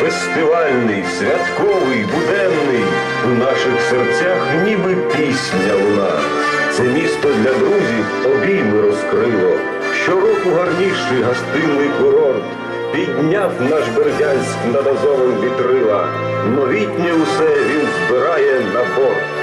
фестивальний, святковий, буденний, в наших серцях ніби пісня луна. Це місто для друзів обійми розкрило. Щороку гарніший гостинний курорт підняв наш Бердянськ над Азовом вітрила. Новітнє усе він збирає на борт.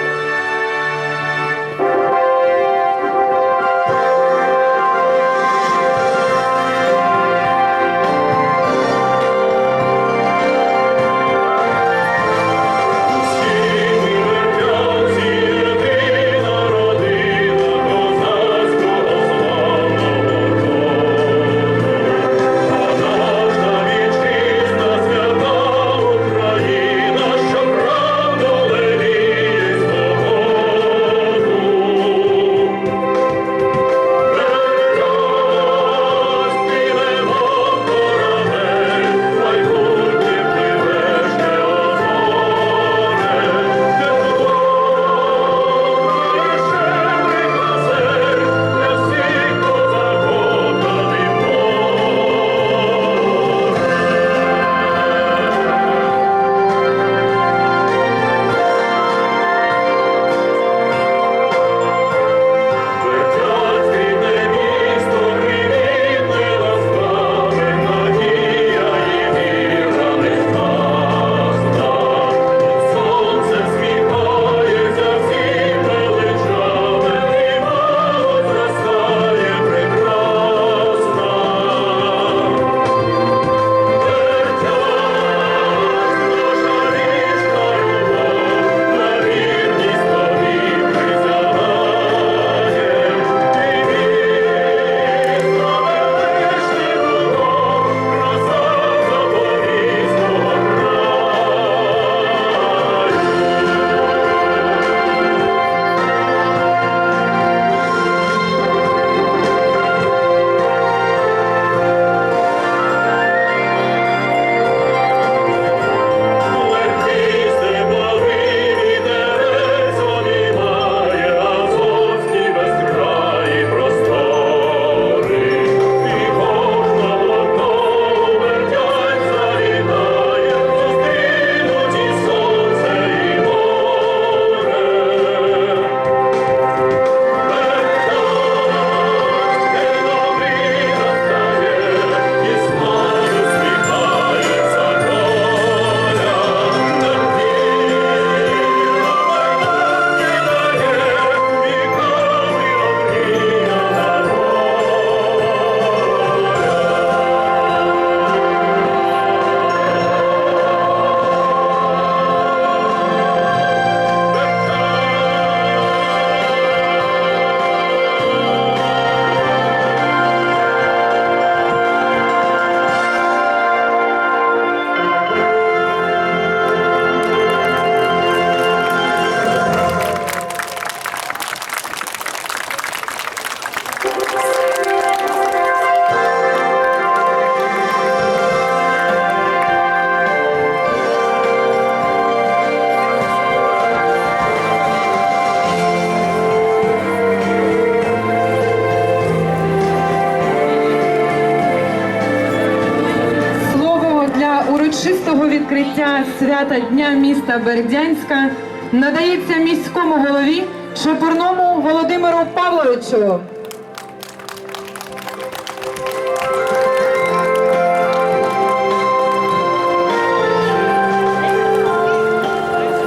Бердянська надається міському голові Шепурному Володимиру Павловичу.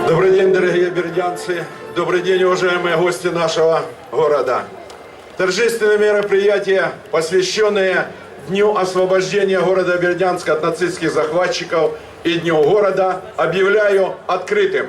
Добрый день, дорогие бердянцы. Добрый день, уважаемые гости нашего города. Торжественное мероприятие, посвященное Дню освобождения города Бердянска от нацистских захватчиков и Дню города, объявляю открытым.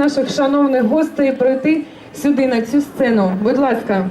Наших шановних гостей пройти сюди на цю сцену. Будь ласка.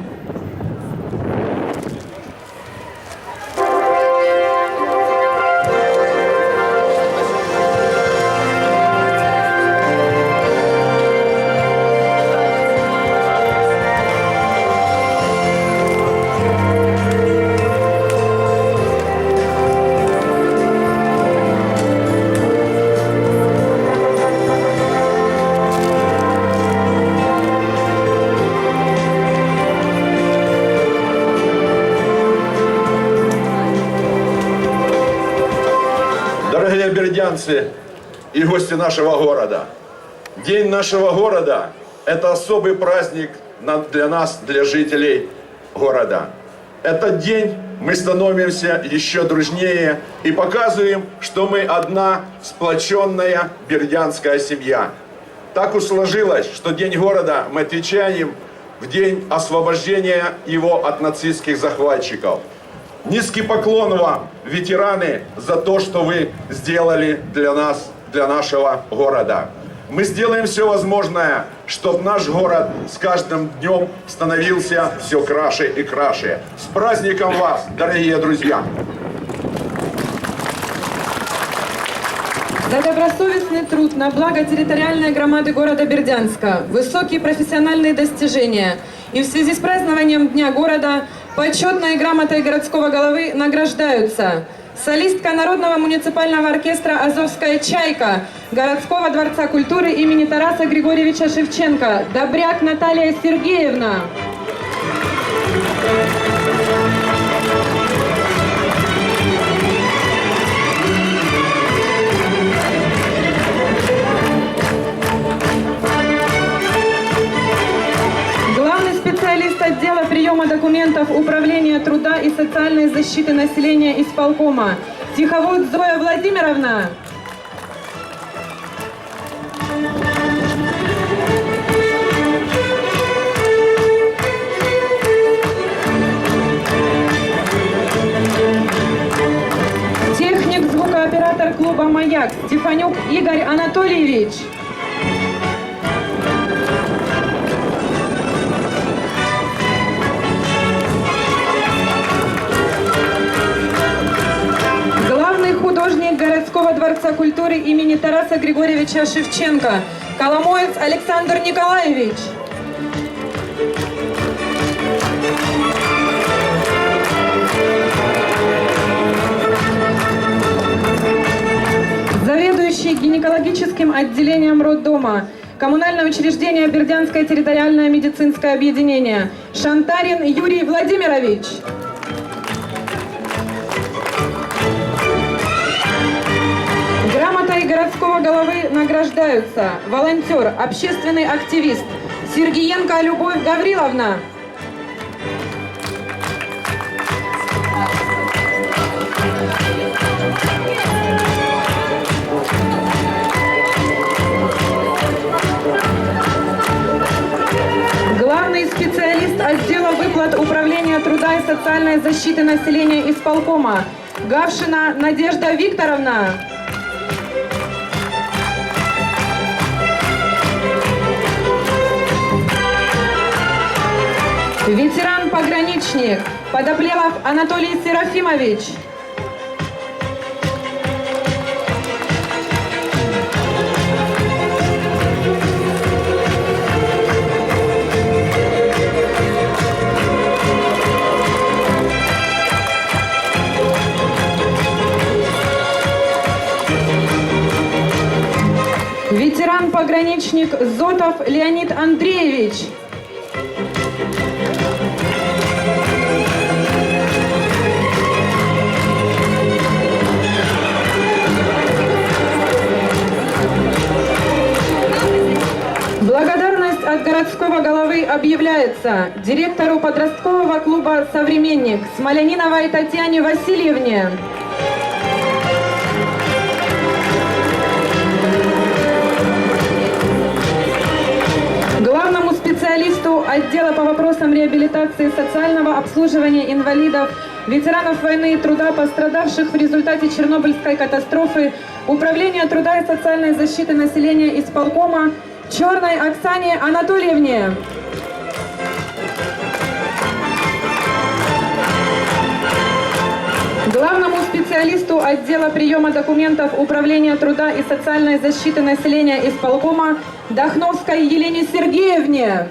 Гости нашего города, День нашего города – это особый праздник для нас, для жителей города. Этот день мы становимся еще дружнее и показываем, что мы одна сплоченная бердянская семья. Так уж сложилось, что День города мы отвечаем в день освобождения его от нацистских захватчиков. Низкий поклон вам, ветераны, за то, что вы сделали для нас, для нашего города. Мы сделаем все возможное, чтобы наш город с каждым днем становился все краше и краше. С праздником вас, дорогие друзья! За добросовестный труд на благо территориальной громады города Бердянска, высокие профессиональные достижения и в связи с празднованием Дня города почетной грамотой городского головы награждаются солистка Народного муниципального оркестра «Азовская чайка» городского дворца культуры имени Тараса Григорьевича Шевченко, Добряк Наталья Сергеевна. Специалист отдела приема документов Управления труда и социальной защиты населения исполкома Тиховод Зоя Владимировна. Техник звукооператор клуба «Маяк» Стефанюк Игорь Анатольевич. Культуры имени Тараса Григорьевича Шевченко, Коломоец Александр Николаевич. Заведующий гинекологическим отделением роддома Коммунальное учреждение Бердянское территориальное медицинское объединение Шантарин Юрий Владимирович. Головы награждаются волонтер, общественный активист Сергиенко Любовь Гавриловна. Главный специалист отдела выплат Управления труда и социальной защиты населения исполкома Гавшина Надежда Викторовна. Ветеран-пограничник Подоплелов Анатолий Серафимович. Ветеран-пограничник Зотов Леонид Андреевич. От городского головы объявляется директору подросткового клуба «Современник» Смоляниновой Татьяне Васильевне. Главному специалисту отдела по вопросам реабилитации социального обслуживания инвалидов, ветеранов войны и труда, пострадавших в результате Чернобыльской катастрофы, Управления труда и социальной защиты населения исполкома Черной Оксане Анатольевне. Главному специалисту отдела приема документов Управления труда и социальной защиты населения исполкома Дахновской Елене Сергеевне.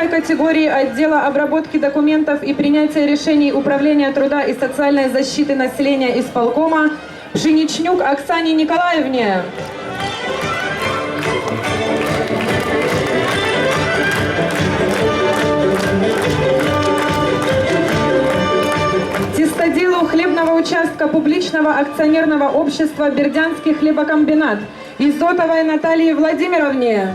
Первой категории отдела обработки документов и принятия решений Управления труда и социальной защиты населения исполкома Пшеничнюк Оксане Николаевне. Тестоделу хлебного участка публичного акционерного общества Бердянский хлебокомбинат Изотовой Наталье Владимировне.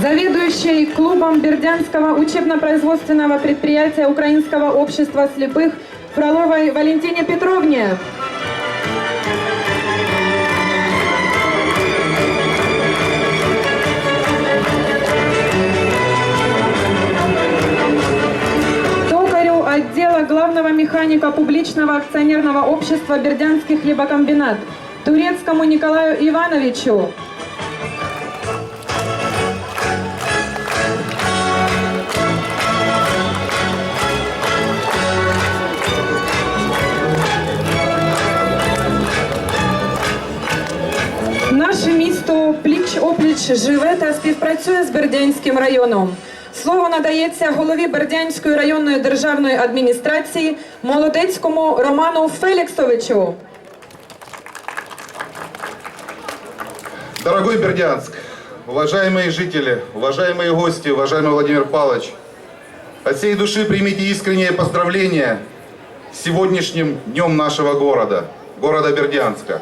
Заведующей клубом Бердянского учебно-производственного предприятия Украинского общества слепых Фроловой Валентине Петровне. Токарю отдела главного механика публичного акционерного общества Бердянский хлебокомбинат Турецкому Николаю Ивановичу. живе та співпрацює з Бердянським районом. Слово надається голові Бердянської районної державної адміністрації Молодецькому Роману Феліксовичу. Дорогой Бердянск, уважаемые жители, уважаемые гости, уважаемый Владимир Павлович, от всей души примите искреннее поздравление с сегодняшним днем нашего города, города Бердянска.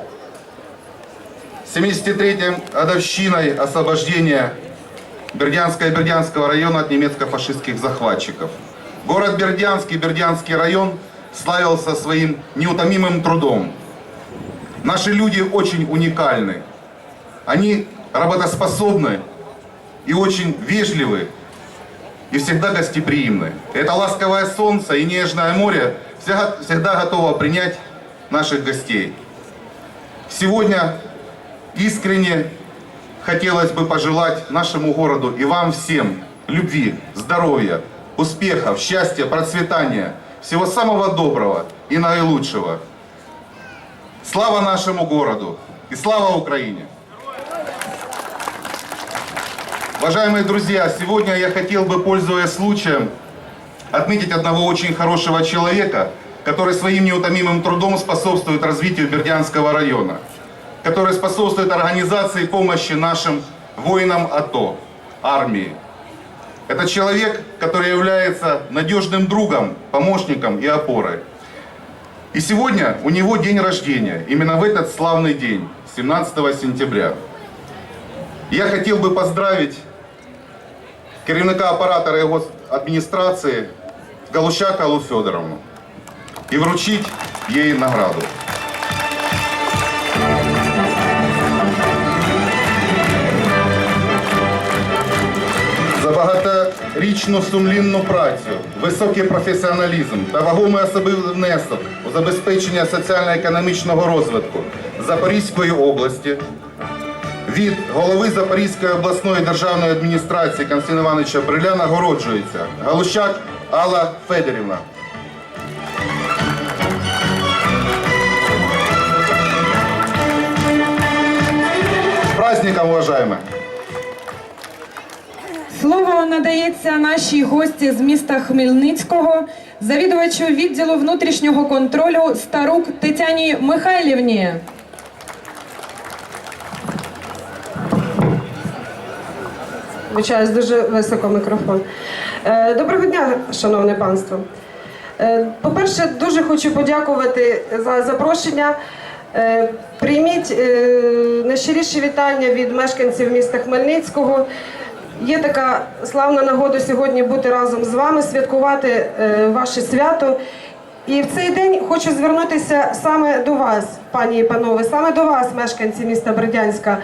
73-й годовщиной освобождения Бердянска и Бердянского района от немецко-фашистских захватчиков. Город Бердянск и Бердянский район славился своим неутомимым трудом. Наши люди очень уникальны. Они работоспособны и очень вежливы и всегда гостеприимны. Это ласковое солнце и нежное море всегда готово принять наших гостей. Сегодня искренне хотелось бы пожелать нашему городу и вам всем любви, здоровья, успехов, счастья, процветания, всего самого доброго и наилучшего. Слава нашему городу и слава Украине! Уважаемые друзья, сегодня я хотел бы, пользуясь случаем, отметить одного очень хорошего человека, который своим неутомимым трудом способствует развитию Бердянского района, который способствует организации помощи нашим воинам АТО, армии. Это человек, который является надежным другом, помощником и опорой. И сегодня у него день рождения, именно в этот славный день, 17 сентября. Я хотел бы поздравить керівника апаратора його адміністрації Галущак Аллу Федоровну і вручить їй награду. Багаторічну сумлінну працю, високий професіоналізм та вагомий особливий внесок у забезпечення соціально-економічного розвитку Запорізької області від голови Запорізької обласної державної адміністрації Константина Івановича Бриля нагороджується Галущак Алла Федорівна. Праздником, уважаемые! Слово надається нашій гості з міста Хмельницького, завідувачу відділу внутрішнього контролю Старук Тетяні Михайлівні. Вибачаюсь, дуже високо мікрофон. Е, Доброго дня, шановне панство. Е, По-перше, дуже хочу подякувати за запрошення Е, Прийміть найщиріші вітання від мешканців міста Хмельницького. Є така славна нагода сьогодні бути разом з вами, святкувати е, ваше свято. І в цей день хочу звернутися саме до вас, пані і панове, саме до вас, мешканці міста Бердянська,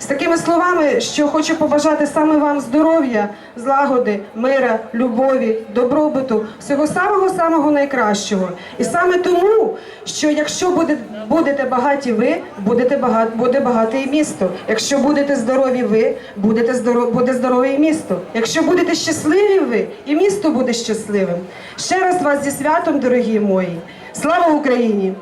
з такими словами, що хочу побажати саме вам здоров'я, злагоди, мира, любові, добробуту, всього самого самого найкращого. І саме тому, що якщо буде, будете багаті ви, будете багат, буде багате і місто. Якщо будете здорові ви, будете здоров, буде здорове і місто. Якщо будете щасливі ви, і місто буде щасливим. Ще раз вас зі святом, дорогі мої. Слава Україні!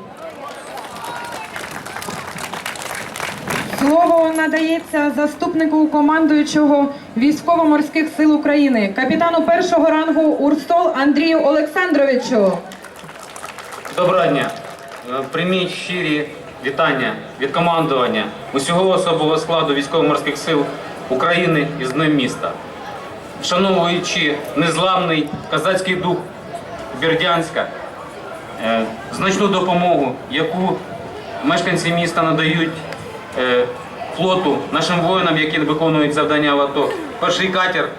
Слово надається заступнику командуючого військово-морських сил України, капітану першого рангу Урсол Андрію Олександровичу. Доброго дня. Е, Прийміть щирі вітання від командування усього особового складу військово-морських сил України із Днем міста. Вшановуючи незламний козацький дух Бердянська, е, значну допомогу, яку мешканці міста надають флоту нашим воїнам, які виконують завдання в АТО. Перший катер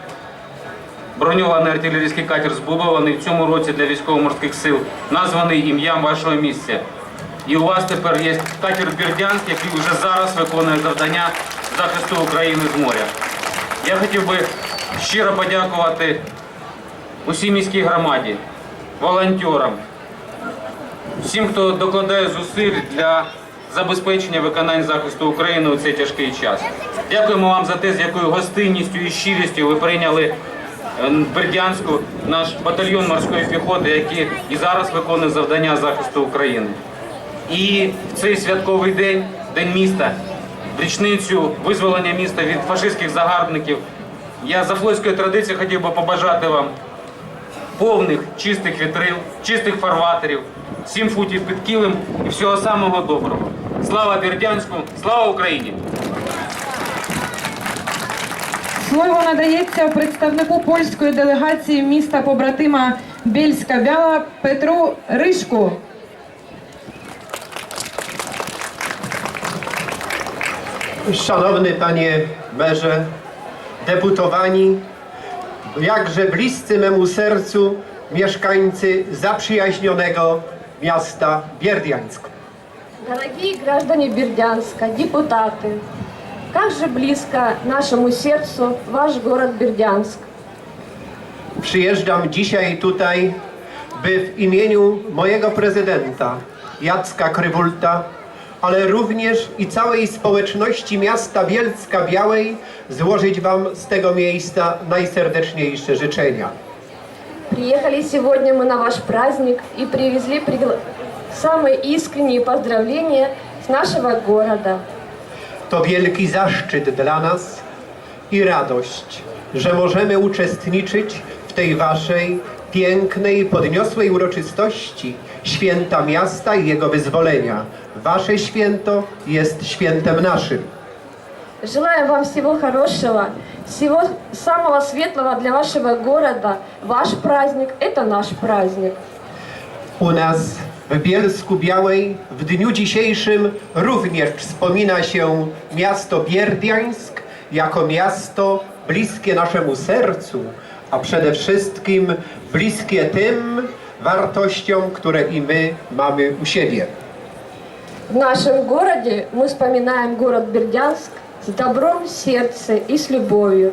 Броньований артилерійський катер збудований в цьому році для військово-морських сил, названий ім'ям вашого місця. І у вас тепер є катер Бердянськ, який вже зараз виконує завдання захисту України з моря. Я хотів би щиро подякувати усій міській громаді, волонтерам, всім, хто докладає зусиль для забезпечення виконання захисту України у цей тяжкий час. Дякуємо вам за те, з якою гостинністю і щирістю ви прийняли е, Бердянську, наш батальйон морської піхоти, який і зараз виконує завдання захисту України. І в цей святковий день, день міста, річницю визволення міста від фашистських загарбників, я за флотською традицією хотів би побажати вам повних чистих вітрил, чистих фарватерів, сім футів під килим і всього самого доброго. Слава Бердянську, слава Україні! Слово надається представнику польської делегації міста побратима Бєльська Бяла Петру Ришку. Szanowny panie merze, deputowani, jakże bliscy memu sercu mieszkańcy zaprzyjaźnionego miasta Bierdiańsk. Дорогие граждане Бердянска, депутаты, как же близко нашему сердцу ваш город Бердянск. Przyjeżdżam dzisiaj tutaj, by w imieniu mojego prezydenta Jacka Krywulta, ale również i całej społeczności miasta Bielska Białej złożyć Wam z tego miejsca najserdeczniejsze życzenia. Приехали сегодня мы на ваш праздник и привезли пригла- самые искренние поздравления с нашего города. To wielki zaszczyt dla nas i radość, że możemy uczestniczyć w tej waszej pięknej, podniosłej uroczystości święta miasta i jego wyzwolenia. Wasze święto jest świętem naszym. Желаем вам всего хорошего, всего самого светлого для вашего города. Ваш праздник – это наш праздник. U nas w Bielsku Białej w dniu dzisiejszym również wspomina się miasto Bierdiańsk jako miasto bliskie naszemu sercu, a przede wszystkim bliskie tym wartościom, które i my mamy u siebie. В нашем городе мы вспоминаем город Бердянск с добром в сердце и с любовью.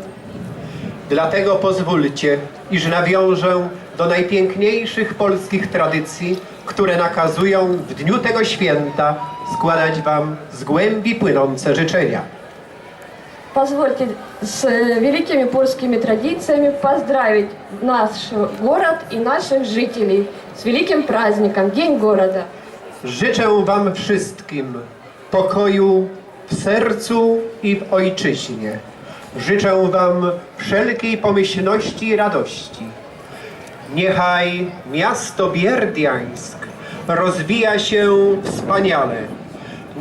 Dlatego pozwólcie, iż nawiążę do najpiękniejszych polskich tradycji, które nakazują w dniu tego święta składać Wam z głębi płynące życzenia. Позвольте с э, великими польскими традициями поздравить наш город и наших жителей с великим праздником День города. Życzę Wam wszystkim pokoju w sercu i w ojczyźnie. Życzę Wam wszelkiej pomyślności i radości. Niechaj miasto Bierdiańsk rozwija się wspaniale.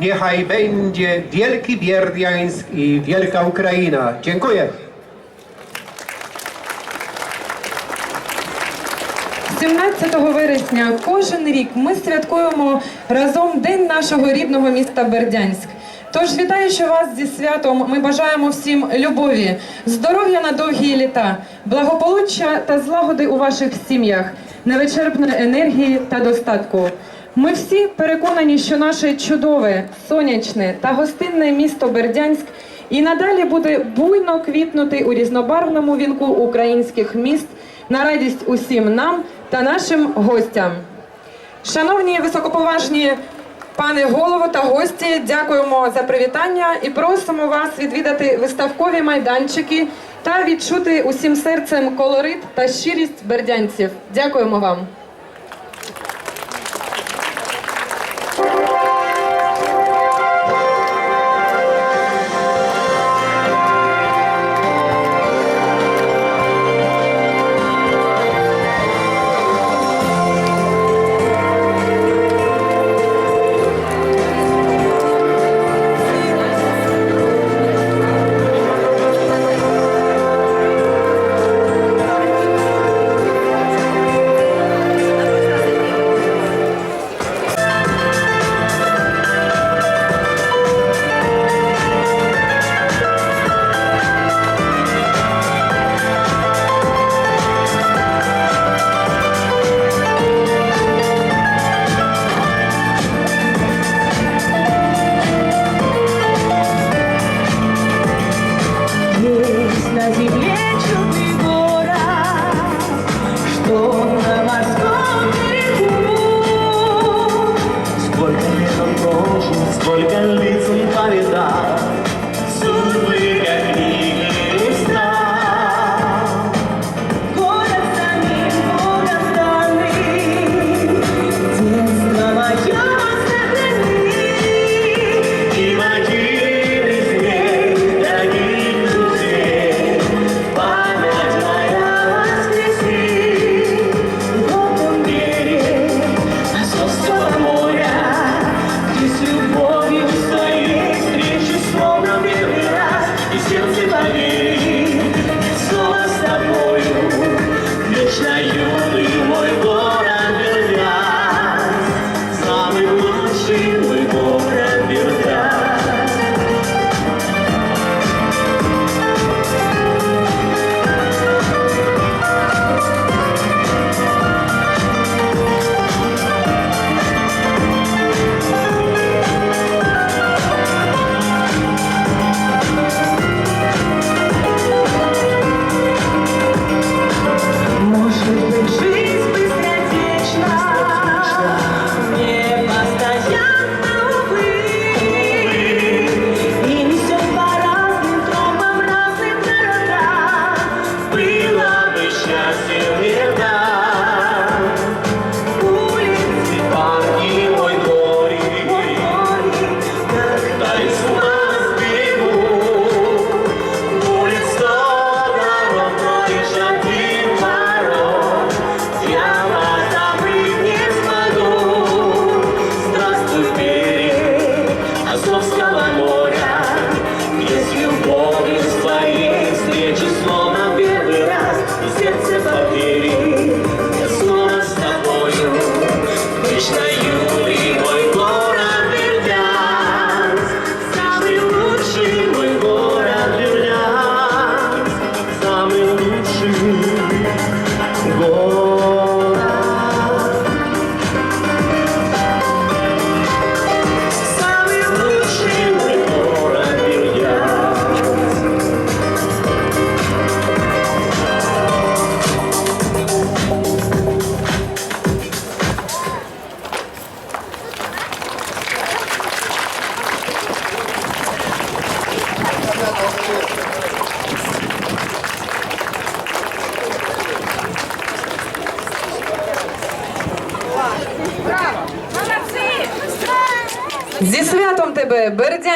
Niechaj będzie wielki Bierdiańsk i wielka Ukraina. Dziękuję. 17 вересня кожен рік ми святкуємо разом День нашого рідного міста Бердянськ. Тож, вітаючи вас зі святом, ми бажаємо всім любові, здоров'я на довгі літа, благополуччя та злагоди у ваших сім'ях, невичерпної енергії та достатку. Ми всі переконані, що наше чудове, сонячне та гостинне місто Бердянськ і надалі буде буйно квітнути у різнобарвному вінку українських міст на радість усім нам та нашим гостям. Шановні високоповажні пане голово та гості, дякуємо за привітання і просимо вас відвідати виставкові майданчики та відчути усім серцем колорит та щирість бердянців. Дякуємо вам.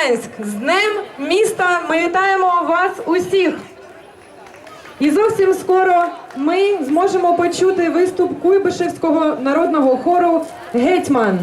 Бердянськ! З Днем міста ми вітаємо вас усіх! І зовсім скоро ми зможемо почути виступ Куйбишевського народного хору Гетьман.